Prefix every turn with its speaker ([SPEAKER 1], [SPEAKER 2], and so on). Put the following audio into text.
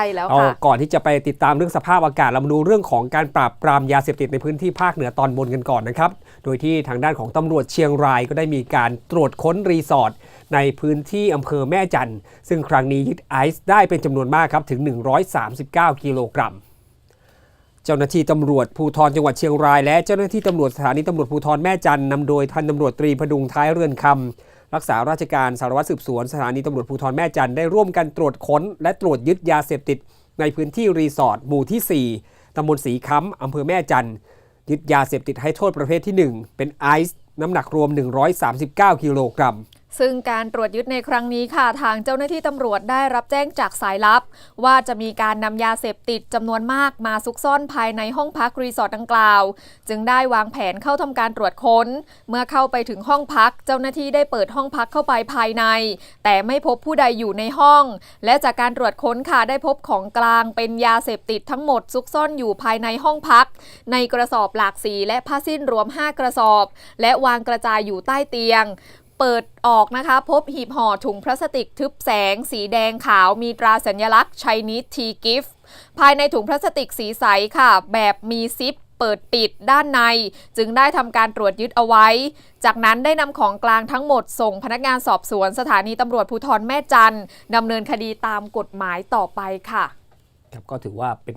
[SPEAKER 1] ช่แล้ว
[SPEAKER 2] เอา
[SPEAKER 1] ค่ะ
[SPEAKER 2] ก่อนที่จะไปติดตามเรื่องสภาพอากาศเรามาดูเรื่องของการปราบปรามยาเสพติดในพื้นที่ภาคเหนือตอนบนกันก่อนนะครับ โดยที่ทางด้านของตำรวจเชียงรายก็ได้มีการตรวจค้นรีสอร์ทในพื้นที่อำเภอแม่จันทร์ซึ่งครั้งนี้ยึดไอซ์ได้เป็นจำนวนมากครับถึง 139 กิโลกรัมเจ้าหน้าที่ตำรวจภูธรจังหวัดเชียงราย และเจ้าหน้าที่ตำรวจสถานีตำรวจภูธรแม่จันทร์นำโดยพันตำรวจตรีพดุงท้ายเรือนคำ รักษาราชการสารวัตรสืบสวนสถานีตำรวจภูธรแม่จันได้ร่วมกันตรวจค้น และตรวจยึดยาเสพติด ในพื้นที่รีสอร์ทหมู่ที่ 4ตำบลสีค้ำอำเภอแม่จันยึดยาเสพติดให้โทษประเภทที่ 1 เป็นไอซ์น้ำหนักรวม 139 กิโลกรัม
[SPEAKER 1] ซึ่งการตรวจยึดในครั้งนี้ค่ะ ทางเจ้าหน้าที่ตำรวจได้รับแจ้งจากสายลับ ว่าจะมีการนำยาเสพติดจำนวนมากมาซุกซ่อนภายในห้องพักรีสอร์ทดังกล่าว จึงได้วางแผนเข้าทำการตรวจค้น เมื่อเข้าไปถึงห้องพัก เจ้าหน้าที่ได้เปิดห้องพักเข้าไปภายใน แต่ไม่พบผู้ใดอยู่ในห้อง และจากการตรวจค้นค่ะได้พบของกลางเป็นยาเสพติดทั้งหมดซุกซ่อนอยู่ภายในห้องพัก ในกระสอบหลากสีและผ้าสิ้นรวม 5 กระสอบ และวางกระจายอยู่ใต้เตียง เปิดออกนะคะ พบหีบห่อถุงพลาสติกทึบแสง สีแดงขาวมีตราสัญลักษณ์ Chinese Tea Gift ภายในถุงพลาสติกสีใสค่ะ แบบมีซิปเปิดปิดด้านใน จึงได้ทำการตรวจยึดเอาไว้ จากนั้นได้นำของกลางทั้งหมดส่งพนักงานสอบสวนสถานีตำรวจภูธรแม่จันดำเนินคดีตามกฎหมายต่อไปค่ะ
[SPEAKER 2] ครับก็ถือว่าเป็น